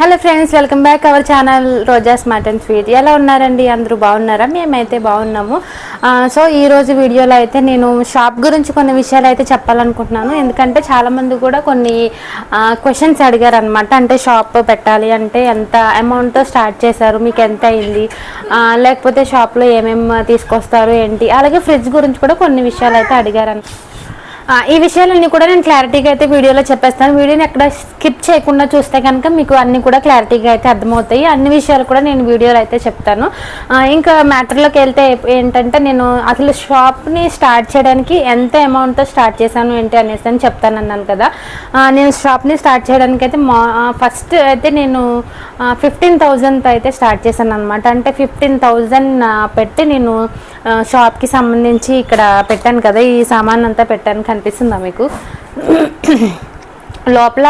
Hello friends welcome back our channel Roja smart and sweet. ఎలా ఉన్నారండి? అందరూ బాగున్నారా? మేమైతే బాగున్నాము. సో ఈ రోజు వీడియోలో అయితే నేను షాప్ గురించి కొన్ని విషయాలు అయితే చెప్పాలనుకుంటున్నాను. ఎందుకంటే చాలామంది కూడా కొన్ని క్వశ్చన్స్ అడిగారు అనమాట అంటే షాప్ పెట్టాలి అంటే ఎంత అమౌంట్తో స్టార్ట్ చేశారు? మీకు ఎంత అయింది? లేకపోతే షాప్లో ఏమేమి తీసుకొస్తారు? ఏంటి? అలాగే ఫ్రిడ్జ్ గురించి కూడా కొన్ని విషయాలు అయితే అడిగారు ఈ విషయాలన్నీ కూడా నేను క్లారిటీగా అయితే వీడియోలో చెప్పేస్తాను. వీడియోని ఎక్కడ స్కిప్ చేయకుండా చూస్తే కనుక మీకు అన్నీ కూడా క్లారిటీగా అయితే అర్థమవుతాయి. అన్ని విషయాలు కూడా నేను వీడియోలో అయితే చెప్తాను. ఇంకా మ్యాటర్లోకి వెళ్తే ఏంటంటే నేను అసలు షాప్ని స్టార్ట్ చేయడానికి ఎంత అమౌంట్తో స్టార్ట్ చేశాను ఏంటి అనేసి అని చెప్తాను అన్నాను కదా. నేను షాప్ని స్టార్ట్ చేయడానికి అయితే మా ఫస్ట్ అయితే నేను ఫిఫ్టీన్ థౌజండ్తో అయితే స్టార్ట్ చేశాను అనమాట అంటే ఫిఫ్టీన్ థౌజండ్ పెట్టి నేను షాప్కి సంబంధించి ఇక్కడ పెట్టాను కదా ఈ సామాన్ అంతా పెట్టాను కనిపిస్తుందా మీకు? లోపల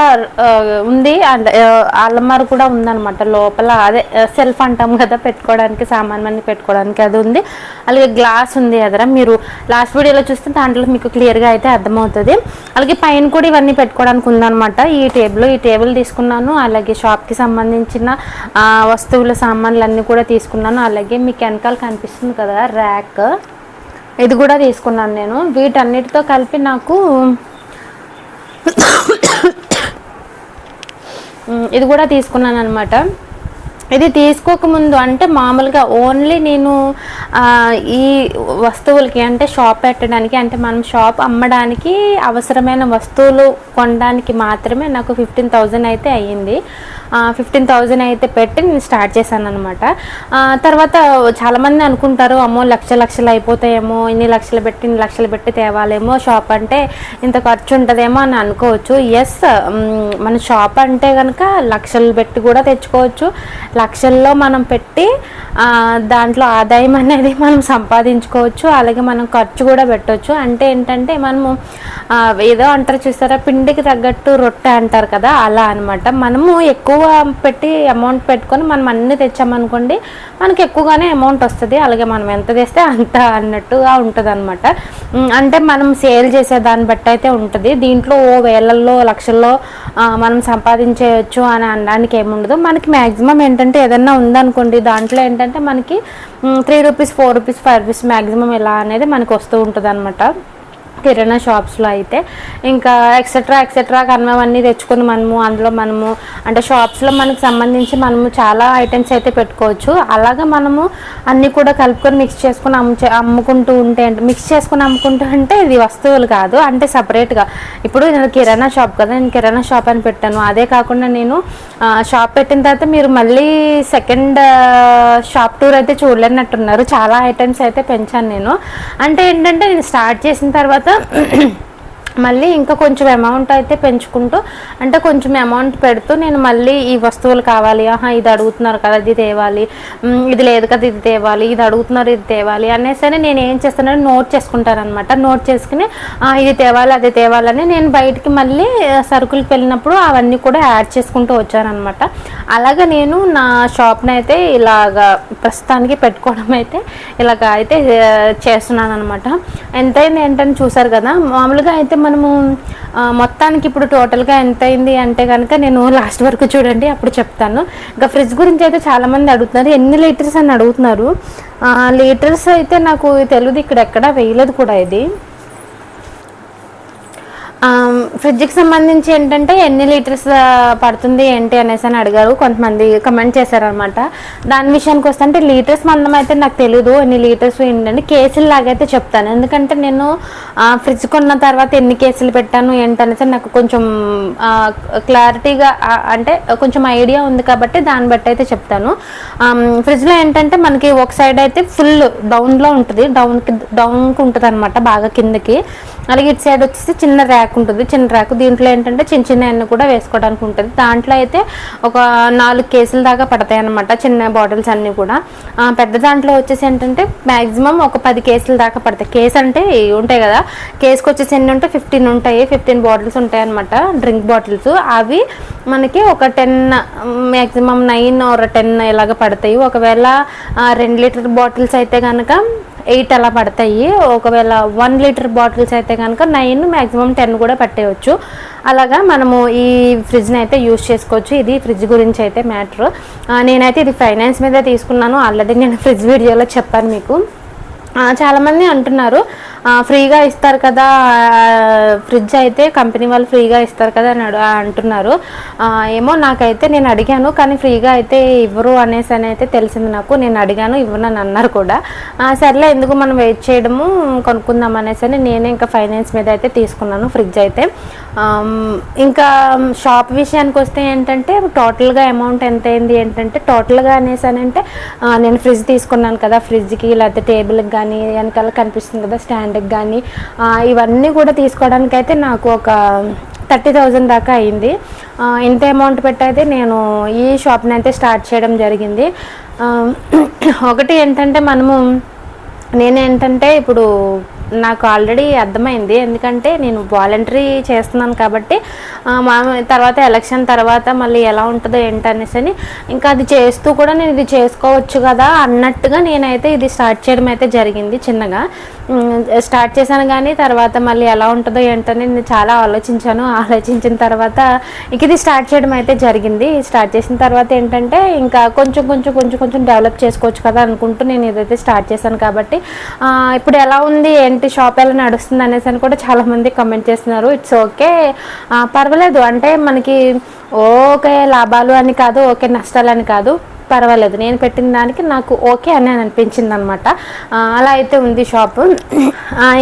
ఉంది. అండ్ అల్లమారు కూడా ఉందన్నమాట లోపల. అదే సెల్ఫ్ అంటాం కదా పెట్టుకోవడానికి సామాన్ అన్ని పెట్టుకోవడానికి అది ఉంది. అలాగే గ్లాస్ ఉంది ఎదర. మీరు లాస్ట్ వీడియోలో చూస్తే దాంట్లో మీకు క్లియర్గా అయితే అర్థమవుతుంది. అలాగే పైన కూడా ఇవన్నీ పెట్టుకోవడానికి ఉందన్నమాట. ఈ టేబుల్ ఈ టేబుల్ తీసుకున్నాను. అలాగే షాప్కి సంబంధించిన వస్తువుల సామాన్లు అన్నీ కూడా తీసుకున్నాను. అలాగే మీకు వెనకాల కనిపిస్తుంది కదా ర్యాక్. ఇది కూడా తీసుకున్నాను నేను. వీటన్నిటితో కలిపి నాకు ఇది కూడా తీసుకున్నాను అనమాట ఇది తీసుకోకముందు అంటే మామూలుగా ఓన్లీ నేను ఈ వస్తువులకి అంటే షాప్ పెట్టడానికి అంటే మనం షాప్ అమ్మడానికి అవసరమైన వస్తువులు కొనడానికి మాత్రమే నాకు ఫిఫ్టీన్ థౌజండ్ అయితే అయ్యింది. ఫిఫ్టీన్ థౌజండ్ అయితే పెట్టి నేను స్టార్ట్ చేశాను అనమాట తర్వాత చాలామంది అనుకుంటారు అమ్మో లక్ష లక్షలు అయిపోతాయేమో ఇన్ని లక్షలు పెట్టి ఇన్ని లక్షలు పెట్టి తేవాలేమో షాప్ అంటే ఇంత ఖర్చు ఉంటుందేమో అని అనుకోవచ్చు. ఎస్ మన షాప్ అంటే కనుక లక్షలు పెట్టి కూడా తెచ్చుకోవచ్చు. లక్షల్లో మనం పెట్టి దాంట్లో ఆదాయం అనేది మనం సంపాదించుకోవచ్చు. అలాగే మనం ఖర్చు కూడా పెట్టవచ్చు అంటే ఏంటంటే మనము ఏదో అంటారు చూస్తారా పిండికి తగ్గట్టు రొట్టె అంటారు కదా అలా అనమాట మనము ఎక్కువ ఎక్కువ పెట్టి అమౌంట్ పెట్టుకొని మనం అన్ని తెచ్చామనుకోండి మనకి ఎక్కువగానే అమౌంట్ వస్తుంది. అలాగే మనం ఎంత తెస్తే అంత అన్నట్టుగా ఉంటుంది అనమాట అంటే మనం సేల్ చేసే దాన్ని బట్టి అయితే ఉంటుంది. దీంట్లో ఓ వేలల్లో లక్షల్లో మనం సంపాదించేయచ్చు అని అనడానికి ఏముండదు. మనకి మ్యాక్సిమం ఏంటంటే ఏదన్నా ఉందనుకోండి దాంట్లో ఏంటంటే మనకి three rupees four rupees five rupees maximum ఇలా అనేది మనకి వస్తూ ఉంటుంది అనమాట కిరాణా షాప్స్లో అయితే. ఇంకా ఎక్సెట్రా ఎక్సెట్రా కన్నవన్నీ తెచ్చుకొని మనము అందులో మనము అంటే షాప్స్లో మనకు సంబంధించి మనము చాలా ఐటమ్స్ అయితే పెట్టుకోవచ్చు. అలాగా మనము అన్నీ కూడా కలుపుకొని మిక్స్ చేసుకొని అమ్ము అమ్ముకుంటూ ఉంటే మిక్స్ చేసుకొని అమ్ముకుంటూ అంటే ఇది వస్తువులు కాదు అంటే సపరేట్గా ఇప్పుడు నేను కిరాణా షాప్ కదా నేను కిరాణా షాప్ అని పెట్టాను. అదే కాకుండా నేను షాప్ పెట్టిన తర్వాత మీరు మళ్ళీ సెకండ్ షాప్ టూర్ అయితే చూడలేనట్టున్నారు. చాలా ఐటమ్స్ అయితే పెంచాను నేను. అంటే ఏంటంటే నేను స్టార్ట్ చేసిన తర్వాత 嗯嗯 మళ్ళీ ఇంకా కొంచెం అమౌంట్ అయితే పెంచుకుంటూ అంటే కొంచెం అమౌంట్ పెడుతూ నేను మళ్ళీ ఈ వస్తువులు కావాలి. ఆహా ఇది అడుగుతున్నారు కదా ఇది తేవాలి. ఇది లేదు కదా ఇది తేవాలి. ఇది అడుగుతున్నారు ఇది తేవాలి అనేసి నేను ఏం చేస్తానంటే నోట్ చేసుకుంటాను అనమాట నోట్ చేసుకుని ఇది తేవాలి అది తేవాలని నేను బయటికి మళ్ళీ ఆ, సరుకులకు వెళ్ళినప్పుడు అవన్నీ కూడా యాడ్ చేసుకుంటూ వచ్చానమాట అలాగా నేను నా షాప్ని అయితే ఇలాగా ప్రస్తుతానికి పెట్టుకోవడం అయితే ఇలాగ అయితే చేస్తున్నాను అనమాట ఎంతైంది ఏంటని చూసారు కదా మామూలుగా అయితే మనము మొత్తానికి ఇప్పుడు టోటల్గా ఎంత అయింది అంటే కనుక నేను లాస్ట్ వరకు చూడండి అప్పుడు చెప్తాను. ఇంకా ఫ్రిడ్జ్ గురించి అయితే చాలామంది అడుగుతున్నారు. ఎన్ని లీటర్స్ అని అడుగుతున్నారు. లీటర్స్ అయితే నాకు తెలియదు ఇక్కడ ఎక్కడ వేయలేదు కూడా ఇది. ఫ్రిడ్జ్కి సంబంధించి ఏంటంటే ఎన్ని లీటర్స్ పడుతుంది ఏంటి అనేసి అని అడిగారు. కొంతమంది కమెంట్ చేశారనమాట దాని విషయానికి వస్తే అంటే లీటర్స్ మందం అయితే నాకు తెలియదు ఎన్ని లీటర్స్ ఏంటంటే కేసులు లాగైతే చెప్తాను. ఎందుకంటే నేను ఫ్రిడ్జ్ కొన్న తర్వాత ఎన్ని కేసులు పెట్టాను ఏంటనేసి నాకు కొంచెం క్లారిటీగా అంటే కొంచెం ఐడియా ఉంది కాబట్టి దాన్ని బట్టి అయితే చెప్తాను. ఫ్రిడ్జ్లో ఏంటంటే మనకి ఒక సైడ్ అయితే ఫుల్ డౌన్లో ఉంటుంది. డౌన్కి డౌన్కి ఉంటుంది అనమాట బాగా కిందకి. అలాగే ఇటు సైడ్ వచ్చేసి చిన్న ర్యాక్ ఉంటుంది. చిన్న ర్యాక్ దీంట్లో ఏంటంటే చిన్న చిన్న ఎన్ని కూడా వేసుకోవడానికి ఉంటుంది. దాంట్లో అయితే ఒక నాలుగు కేసుల దాకా పడతాయి అనమాట చిన్న బాటిల్స్ అన్నీ కూడా. పెద్ద దాంట్లో వచ్చేసి ఏంటంటే మ్యాక్సిమం ఒక పది కేసుల దాకా పడతాయి. కేసు అంటే ఉంటాయి కదా. కేసుకి వచ్చేసి ఎన్ని ఉంటాయి? ఫిఫ్టీన్ ఉంటాయి. ఫిఫ్టీన్ బాటిల్స్ ఉంటాయి అనమాట డ్రింక్ బాటిల్స్ అవి మనకి ఒక ten maximum nine or ten ఇలాగ పడతాయి. ఒకవేళ రెండు లీటర్ బాటిల్స్ అయితే కనుక ఎయిట్ అలా పడతాయి. ఒకవేళ వన్ లీటర్ బాటిల్స్ అయితే కనుక నైన్ మ్యాక్సిమం టెన్ కూడా పట్టేయచ్చు. అలాగా మనము ఈ ఫ్రిడ్జ్ని అయితే యూస్ చేసుకోవచ్చు. ఇది ఫ్రిడ్జ్ గురించి అయితే మ్యాటర్. నేనైతే ఇది ఫైనాన్స్ మీద తీసుకున్నాను. ఆల్రెడీ నేను ఫ్రిడ్జ్ వీడియోలో చెప్పాను మీకు. చాలామంది అంటున్నారు ఫ్రీగా ఇస్తారు కదా ఫ్రిడ్జ్ అయితే కంపెనీ వాళ్ళు ఫ్రీగా ఇస్తారు కదా అని అంటున్నారు. ఏమో నాకైతే నేను అడిగాను కానీ ఫ్రీగా అయితే ఇవ్వరు అనేసి అని అయితే తెలిసింది నాకు. నేను అడిగాను ఇవ్వనని అన్నారు కూడా. సర్లే ఎందుకు మనం వెయిట్ చేయడము కొనుక్కుందాం అనేసి అని నేనే ఇంకా ఫైనాన్స్ మీద అయితే తీసుకున్నాను ఫ్రిడ్జ్ అయితే. ఇంకా షాప్ విషయానికి వస్తే ఏంటంటే టోటల్గా అమౌంట్ ఎంత అయింది ఏంటంటే టోటల్గా అనేసి అని అంటే నేను ఫ్రిడ్జ్ తీసుకున్నాను కదా ఫ్రిడ్జ్కి లేకపోతే టేబుల్కి కానీ వెనకాల కనిపిస్తుంది కదా స్టాండ్ పండుగ కానీ ఇవన్నీ కూడా తీసుకోవడానికి అయితే నాకు ఒక థర్టీ థౌజండ్ దాకా అయింది. ఇంత అమౌంట్ పెట్టయితే నేను ఈ షాప్ని అయితే స్టార్ట్ చేయడం జరిగింది. ఒకటి ఏంటంటే మనము నేనేంటంటే ఇప్పుడు నాకు ఆల్రెడీ అర్థమైంది. ఎందుకంటే నేను వాలంటరీ చేస్తున్నాను కాబట్టి మా తర్వాత ఎలక్షన్ తర్వాత మళ్ళీ ఎలా ఉంటుందో ఏంటనేసి అని ఇంకా అది చేస్తూ కూడా నేను ఇది చేసుకోవచ్చు కదా అన్నట్టుగా నేనైతే ఇది స్టార్ట్ చేయడం అయితే జరిగింది చిన్నగా. స్టార్ట్ చేశాను కానీ తర్వాత మళ్ళీ ఎలా ఉంటుందో ఏంటని నేను చాలా ఆలోచించాను. ఆలోచించిన తర్వాత ఇక ఇది స్టార్ట్ చేయడం అయితే జరిగింది. స్టార్ట్ చేసిన తర్వాత ఏంటంటే ఇంకా కొంచెం కొంచెం కొంచెం కొంచెం డెవలప్ చేసుకోవచ్చు కదా అనుకుంటూ నేను ఇదైతే స్టార్ట్ చేశాను కాబట్టి ఇప్పుడు ఎలా ఉంది ఏంటి షాప్ ఎలా నడుస్తుంది అనేసి అని కూడా చాలామంది కమెంట్ చేస్తున్నారు. ఇట్స్ ఓకే పర్వాలేదు. అంటే మనకి ఓకే లాభాలు అని కాదు ఓకే నష్టాలు అని కాదు. పర్వాలేదు. నేను పెట్టిన దానికి నాకు ఓకే అని అనిపించింది అనమాట అలా అయితే ఉంది షాపు.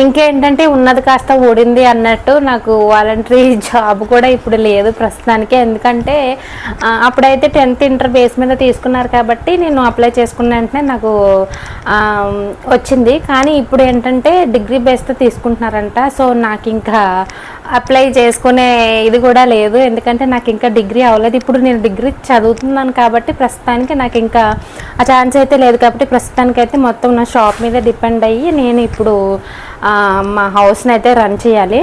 ఇంకేంటంటే ఉన్నది కాస్త ఊడింది అన్నట్టు నాకు వాలంటరీ జాబ్ కూడా ఇప్పుడు లేదు ప్రస్తుతానికి. ఎందుకంటే అప్పుడైతే టెన్త్ ఇంటర్ బేస్ మీద తీసుకున్నారు కాబట్టి నేను అప్లై చేసుకున్న వెంటనే నాకు వచ్చింది. కానీ ఇప్పుడు ఏంటంటే డిగ్రీ బేస్తో తీసుకుంటున్నారంట. సో నాకు ఇంకా అప్లై చేసుకునే ఇది కూడా లేదు. ఎందుకంటే నాకు ఇంకా డిగ్రీ అవ్వలేదు. ఇప్పుడు నేను డిగ్రీ చదువుతున్నాను కాబట్టి ప్రస్తుతానికి నాకు ఇంకా ఆ ఛాన్స్ అయితే లేదు కాబట్టి ప్రస్తుతానికి అయితే మొత్తం నా షాప్ మీద డిపెండ్ అయ్యి నేను ఇప్పుడు మా హౌస్ని అయితే రన్ చేయాలి.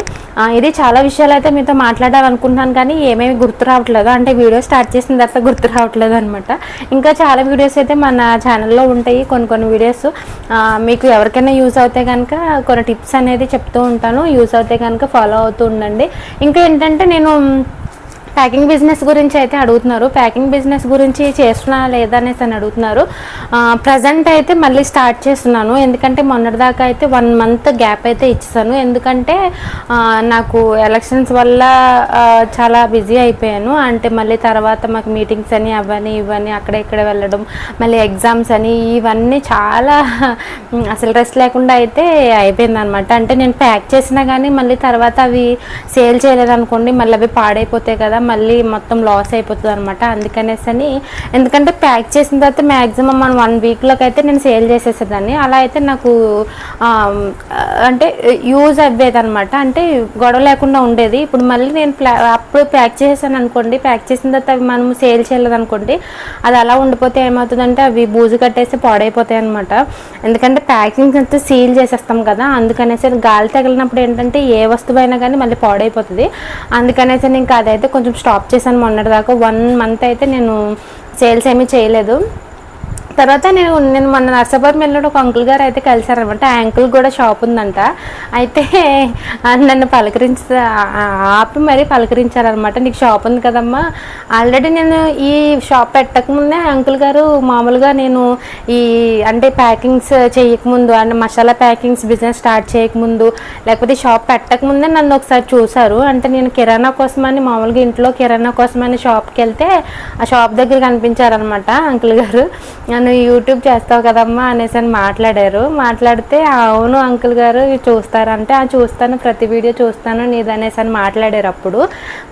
ఇది చాలా విషయాలు అయితే మీతో మాట్లాడాలనుకుంటున్నాను కానీ ఏమేమి గుర్తు రావట్లేదు. అంటే వీడియో స్టార్ట్ చేసిన తర్వాత గుర్తు రావట్లేదు అనమాట ఇంకా చాలా వీడియోస్ అయితే మన ఛానల్లో ఉంటాయి. కొన్ని కొన్ని వీడియోస్ మీకు ఎవరికైనా యూజ్ అవుతాయి కనుక కొన్ని టిప్స్ అనేది చెప్తూ ఉంటాను. యూజ్ అవుతాయి కనుక ఫాలో అవుతూ ఉండండి. ఇంకా ఏంటంటే నేను ప్యాకింగ్ బిజినెస్ గురించి అయితే అడుగుతున్నారు. ప్యాకింగ్ బిజినెస్ గురించి చేస్తున్నా లేదా అనేసి అని అడుగుతున్నారు. ప్రజెంట్ అయితే మళ్ళీ స్టార్ట్ చేస్తున్నాను. ఎందుకంటే మొన్నటిదాకా అయితే వన్ మంత్ గ్యాప్ అయితే ఇచ్చేసాను. ఎందుకంటే నాకు ఎలక్షన్స్ వల్ల చాలా బిజీ అయిపోయాను. అంటే మళ్ళీ తర్వాత మాకు మీటింగ్స్ అని అవని ఇవని అక్కడ ఇక్కడ వెళ్ళడం మళ్ళీ ఎగ్జామ్స్ అని ఇవన్నీ చాలా అసలు రెస్ట్ లేకుండా అయితే అయిపోయింది అనమాట అంటే నేను ప్యాక్ చేసినా కానీ మళ్ళీ తర్వాత అవి సేల్ చేయలేదనుకోండి మళ్ళీ అవి పాడైపోతాయి కదా. మళ్ళీ మొత్తం లాస్ అయిపోతుంది అనమాట అందుకనేసి అని ఎందుకంటే ప్యాక్ చేసిన తర్వాత మ్యాక్సిమం మనం వన్ వీక్లోకి అయితే నేను సేల్ చేసేసేదాన్ని. అలా అయితే నాకు అంటే యూజ్ అవ్వేది అనమాట అంటే గొడవ లేకుండా ఉండేది. ఇప్పుడు మళ్ళీ నేను ప్లా అప్పుడు ప్యాక్ చేసేసాను అనుకోండి. ప్యాక్ చేసిన తర్వాత అవి మనం సేల్ చేయలేదు అనుకోండి. అది అలా ఉండిపోతే ఏమవుతుందంటే అవి బూజు కట్టేసి పాడైపోతాయి అనమాట ఎందుకంటే ప్యాకింగ్ అంతా సీల్ చేసేస్తాం కదా. అందుకనేసి అది గాలి తగిలినప్పుడు ఏంటంటే ఏ వస్తువు అయినా కానీ మళ్ళీ పాడైపోతుంది. అందుకనేసి నేను ఇంకా అదైతే కొంచెం స్టాప్ చేశాను మొన్నటిదాకా. వన్ మంత్ అయితే నేను సేల్స్ ఏమీ చేయలేదు. తర్వాత నేను నేను మొన్న నర్సాపురం వెళ్ళినప్పుడు ఒక అంకుల్ గారు అయితే కలిశారనమాట. ఆ అంకుల్ కూడా షాప్ ఉందంట. అయితే నన్ను పలకరించ ఆపి మరీ పలకరించారనమాట. నీకు షాప్ ఉంది కదమ్మా. ఆల్రెడీ నేను ఈ షాప్ పెట్టకముందే అంకుల్ గారు మామూలుగా నేను ఈ అంటే ప్యాకింగ్స్ చేయకముందు అంటే మసాలా ప్యాకింగ్స్ బిజినెస్ స్టార్ట్ చేయకముందు లేకపోతే షాప్ పెట్టకముందే నన్ను ఒకసారి చూశారు. అంటే నేను కిరాణా కోసమని మామూలుగా ఇంట్లో కిరాణా కోసమని షాప్కి వెళ్తే ఆ షాప్ దగ్గర కనిపించారనమాట అంకుల్ గారు. నువ్వు యూట్యూబ్ చేస్తావు కదమ్మా అనేసి అని మాట్లాడారు. మాట్లాడితే అవును అంకుల్ గారు చూస్తారంటే ఆ చూస్తాను ప్రతి వీడియో చూస్తాను నీది అనేసి అని మాట్లాడారు అప్పుడు.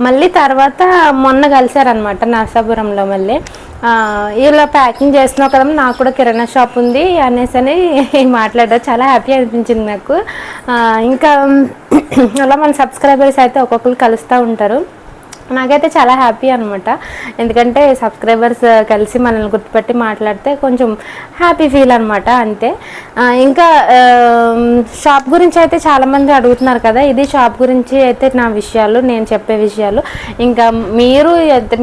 మళ్ళీ తర్వాత మొన్న కలిశారనమాట నర్సాపురంలో మళ్ళీ. ఇలా ప్యాకింగ్ చేస్తున్నావు కదమ్మా నాకు కూడా కిరాణా షాప్ ఉంది అనేసి అని మాట్లాడారు. చాలా హ్యాపీ అనిపించింది నాకు. ఇంకా అలా మన సబ్స్క్రైబర్స్ అయితే ఒక్కొక్కరు కలుస్తూ ఉంటారు. నాకైతే చాలా హ్యాపీ అనమాట ఎందుకంటే సబ్స్క్రైబర్స్ కలిసి మనల్ని గుర్తుపెట్టి మాట్లాడితే కొంచెం హ్యాపీ ఫీల్ అనమాట అంతే. ఇంకా షాప్ గురించి అయితే చాలామంది అడుగుతున్నారు కదా ఇది షాప్ గురించి అయితే నా విషయాలు నేను చెప్పే విషయాలు. ఇంకా మీరు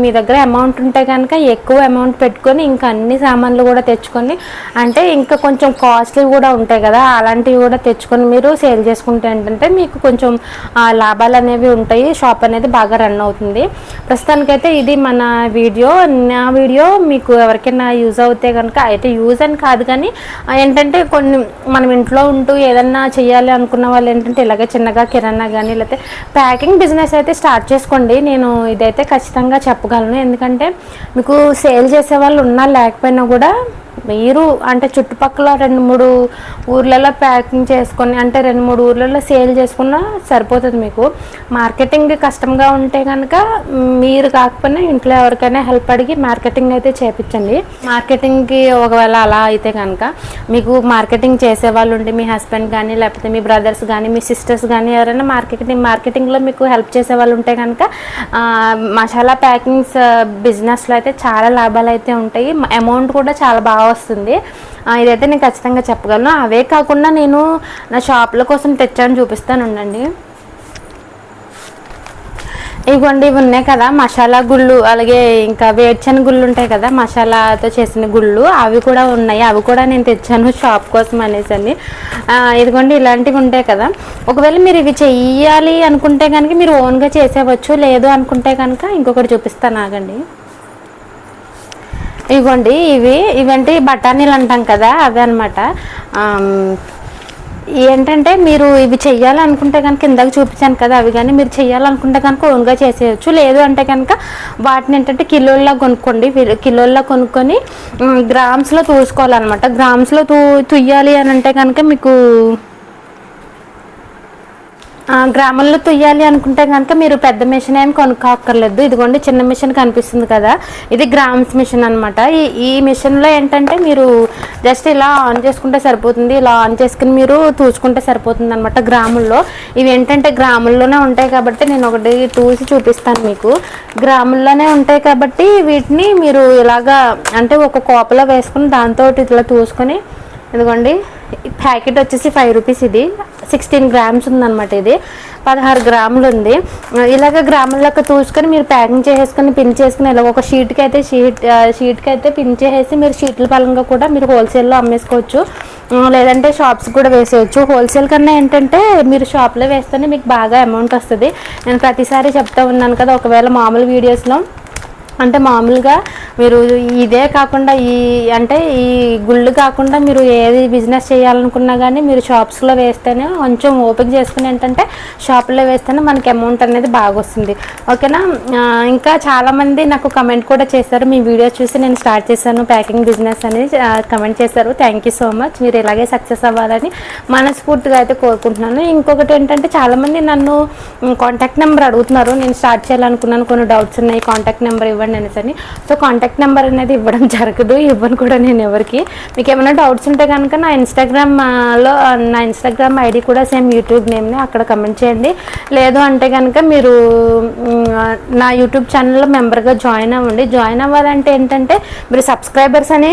మీ దగ్గర అమౌంట్ ఉంటే కనుక ఎక్కువ అమౌంట్ పెట్టుకొని ఇంకా అన్ని సామాన్లు కూడా తెచ్చుకొని అంటే ఇంకా కొంచెం కాస్ట్లీ కూడా ఉంటాయి కదా అలాంటివి కూడా తెచ్చుకొని మీరు సేల్ చేసుకుంటే ఏంటంటే మీకు కొంచెం లాభాలు అనేవి ఉంటాయి షాప్ అనేది బాగా రన్ అవుతుంది. ప్రస్తుతానికైతే ఇది మన వీడియో. నా వీడియో మీకు ఎవరికైనా యూజ్ అవుతే కనుక అయితే యూజ్ అని కాదు కానీ ఏంటంటే కొన్ని మనం ఇంట్లో ఉంటూ ఏదన్నా చేయాలి అనుకున్న వాళ్ళు ఏంటంటే ఇలాగే చిన్నగా కిరాణా కానీ లేకపోతే ప్యాకింగ్ బిజినెస్ అయితే స్టార్ట్ చేసుకోండి. నేను ఇదైతే ఖచ్చితంగా చెప్పగలను. ఎందుకంటే మీకు సేల్ చేసే వాళ్ళు ఉన్నా లేకపోయినా కూడా మీరు అంటే చుట్టుపక్కల రెండు మూడు ఊర్లలో ప్యాకింగ్ చేసుకొని అంటే రెండు మూడు ఊర్లలో సేల్ చేసుకున్నా సరిపోతుంది మీకు. మార్కెటింగ్ కష్టంగా ఉంటే కనుక మీరు కాకపోయినా ఇంట్లో ఎవరికైనా హెల్ప్ అడిగి మార్కెటింగ్ అయితే చేపించండి. మార్కెటింగ్కి ఒకవేళ అలా అయితే కనుక మీకు మార్కెటింగ్ చేసే వాళ్ళు మీ హస్బెండ్ కానీ లేకపోతే మీ బ్రదర్స్ కానీ మీ సిస్టర్స్ కానీ ఎవరైనా మార్కెటింగ్ మార్కెటింగ్లో మీకు హెల్ప్ చేసే వాళ్ళు ఉంటే కనుక మసాలా ప్యాకింగ్స్ బిజినెస్లో అయితే చాలా లాభాలు అయితే ఉంటాయి. అమౌంట్ కూడా చాలా బాగా వస్తుంది. ఇదైతే నేను ఖచ్చితంగా చెప్పగలను. అవే కాకుండా నేను నా షాప్ల కోసం తెచ్చాను చూపిస్తాను ఉండండి. ఇవ్వండి ఇవి ఉన్నాయి కదా మసాలా గుళ్ళు అలాగే ఇంకా వేడిచని గుళ్ళు ఉంటాయి కదా మసాలాతో చేసిన గుళ్ళు అవి కూడా ఉన్నాయి. అవి కూడా నేను తెచ్చాను షాప్ కోసం అనేసి అండి ఇదిగోండి ఇలాంటివి ఉంటాయి కదా. ఒకవేళ మీరు ఇవి చెయ్యాలి అనుకుంటే కనుక మీరు ఓన్గా చేసేవచ్చు లేదు అనుకుంటే కనుక ఇంకొకటి చూపిస్తాను ఆగండి. ఇవ్వండి ఇవి ఇవంటే బఠానీలు అంటాం కదా అవి అనమాట ఏంటంటే మీరు ఇవి చెయ్యాలనుకుంటే కనుక ఇందాక చూపించాను కదా అవి కానీ మీరు చెయ్యాలనుకుంటే కనుక ఓన్గా చేసేయచ్చు. లేదు అంటే కనుక వాటిని ఏంటంటే కిలోల్లో కొనుక్కోండి. కిలోల్లో కొనుక్కొని గ్రామ్స్లో తూసుకోవాలన్నమాట. గ్రామ్స్లో తూ తుయ్యాలి అని అంటే కనుక మీకు గ్రామంలో తుయ్యాలి అనుకుంటే కనుక మీరు పెద్ద మిషన్ ఏమి కొనుక్కోక్కర్లేదు. ఇదిగోండి చిన్న మిషన్ కనిపిస్తుంది కదా. ఇది గ్రామ్స్ మిషన్ అనమాట ఈ ఈ మిషన్లో ఏంటంటే మీరు జస్ట్ ఇలా ఆన్ చేసుకుంటే సరిపోతుంది. ఇలా ఆన్ చేసుకుని మీరు తూచుకుంటే సరిపోతుంది అనమాట గ్రాముల్లో. ఇవి ఏంటంటే గ్రాముల్లోనే ఉంటాయి కాబట్టి నేను ఒకటి తూసి చూపిస్తాను మీకు. గ్రాముల్లోనే ఉంటాయి కాబట్టి వీటిని మీరు ఇలాగా అంటే ఒక కోపలో వేసుకుని దాంతో ఇట్లా తూసుకొని ఇదిగోండి ప్యాకెట్ వచ్చేసి ఫైవ్ రూపీస్ ఇది. సిక్స్టీన్ గ్రామ్స్ ఉందన్నమాట ఇది. పదహారు గ్రాములు ఉంది. ఇలాగ గ్రాములకి తూసుకొని మీరు ప్యాకింగ్ చేసేసుకొని పిన్ చేసుకుని ఇలా ఒక షీట్కి అయితే షీట్ షీట్కి అయితే పిన్ చేసేసి మీరు షీట్ల పరంగా కూడా మీరు హోల్సేల్లో అమ్మేసుకోవచ్చు. లేదంటే షాప్స్ కూడా వేసేయచ్చు. హోల్సేల్ కన్నా ఏంటంటే మీరు షాప్లో వేస్తేనే మీకు బాగా అమౌంట్ వస్తుంది. నేను ప్రతిసారి చెప్తా ఉన్నాను కదా ఒకవేళ మామూలు వీడియోస్లో అంటే మామూలుగా మీరు ఇదే కాకుండా ఈ అంటే ఈ గుళ్ళు కాకుండా మీరు ఏది బిజినెస్ చేయాలనుకున్నా కానీ మీరు షాప్స్లో వేస్తేనే కొంచెం ఓపిక చేసుకుని ఏంటంటే షాప్లో వేస్తేనే మనకి అమౌంట్ అనేది బాగా వస్తుంది ఓకేనా ఇంకా చాలామంది నాకు కమెంట్ కూడా చేశారు. మీ వీడియో చూసి నేను స్టార్ట్ చేశాను ప్యాకింగ్ బిజినెస్ అని కమెంట్ చేశారు. థ్యాంక్ యూ సో మచ్ మీరు ఇలాగే సక్సెస్ అవ్వాలని మనస్ఫూర్తిగా అయితే కోరుకుంటున్నాను. ఇంకొకటి ఏంటంటే చాలామంది నన్ను కాంటాక్ట్ నెంబర్ అడుగుతున్నారు. నేను స్టార్ట్ చేయాలనుకున్నాను. కొన్ని డౌట్స్ ఉన్నాయి. కాంటాక్ట్ నెంబర్ ఇవ్వండి. అనేసి అనేసని సో కాంటాక్ట్ నెంబర్ అనేది ఇవ్వడం జరగదు ఇవ్వను కూడా నేను ఎవరికి. మీకు ఏమైనా డౌట్స్ ఉంటే కనుక నా ఇన్స్టాగ్రామ్లో నా ఇన్స్టాగ్రామ్ ఐడి కూడా సేమ్ యూట్యూబ్ నేమ్ని అక్కడ కమెంట్ చేయండి. లేదు అంటే కనుక మీరు నా యూట్యూబ్ ఛానల్లో మెంబర్గా జాయిన్ అవ్వండి. జాయిన్ అవ్వాలంటే ఏంటంటే మీరు సబ్స్క్రైబర్స్ అని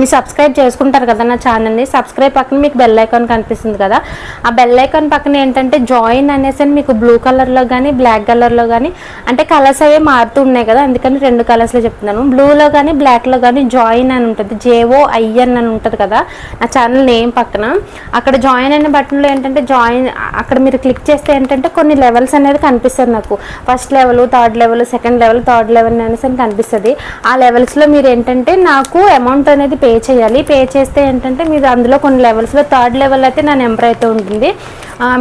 మీరు సబ్స్క్రైబ్ చేసుకుంటారు కదా నా ఛానల్ని సబ్స్క్రైబ్ పక్కన మీకు బెల్ ఐకాన్ కనిపిస్తుంది కదా. ఆ బెల్ ఐకాన్ పక్కన ఏంటంటే జాయిన్ అనేసి మీకు బ్లూ కలర్లో కానీ బ్లాక్ కలర్లో కానీ అంటే కలర్స్ అవి మారుతూ ఉన్నాయి కదా. అందుకని రెండు కలర్స్లో చెప్తున్నాను. బ్లూలో కానీ బ్లాక్లో కానీ జాయిన్ అని ఉంటుంది. జేఓ ఐఎన్ అని ఉంటుంది కదా నా ఛానల్ నేమ్ పక్కన. అక్కడ జాయిన్ అనే బటన్లో ఏంటంటే జాయిన్ అక్కడ మీరు క్లిక్ చేస్తే ఏంటంటే కొన్ని లెవెల్స్ అనేది కనిపిస్తుంది నాకు. First level third level second level third level అనేసి అని కనిపిస్తుంది. ఆ లెవెల్స్లో మీరు ఏంటంటే నాకు అమౌంట్ అనేది పే పే చేయాలి. పే చేస్తే ఏంటంటే మీరు అందులో కొన్ని లెవెల్స్లో థర్డ్ లెవెల్ అయితే నా నెంబర్ అయితే ఉంటుంది.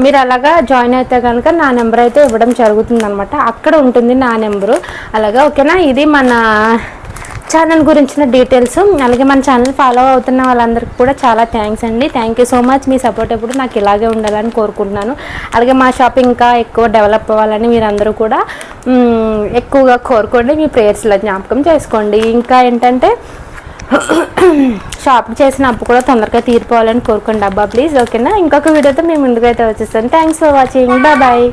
మీరు అలాగా జాయిన్ అయితే కనుక నా నెంబర్ అయితే ఇవ్వడం జరుగుతుంది అనమాట అక్కడ ఉంటుంది నా నెంబరు అలాగా ఓకేనా? ఇది మన ఛానల్ గురించిన డీటెయిల్స్ అలాగే మన ఛానల్ ఫాలో అవుతున్న వాళ్ళందరికీ కూడా చాలా థ్యాంక్స్ అండి. థ్యాంక్ యూ సో మచ్ మీ సపోర్ట్ ఎప్పుడు నాకు ఇలాగే ఉండాలని కోరుకుంటున్నాను. అలాగే మా షాప్ ఇంకా ఎక్కువ డెవలప్ అవ్వాలని మీరందరూ కూడా ఎక్కువగా కోరుకోండి. మీ ప్రేయర్స్లో జ్ఞాపకం చేసుకోండి. ఇంకా ఏంటంటే షాప్ చేసిన అప్పు కూడా తొందరగా తీరిపోవాలని కోరుకోండి అబ్బా ప్లీజ్ ఓకేనా ఇంకొక వీడియోతో మేము ముందుకైతే వచ్చేస్తాను. Thanks for watching bye bye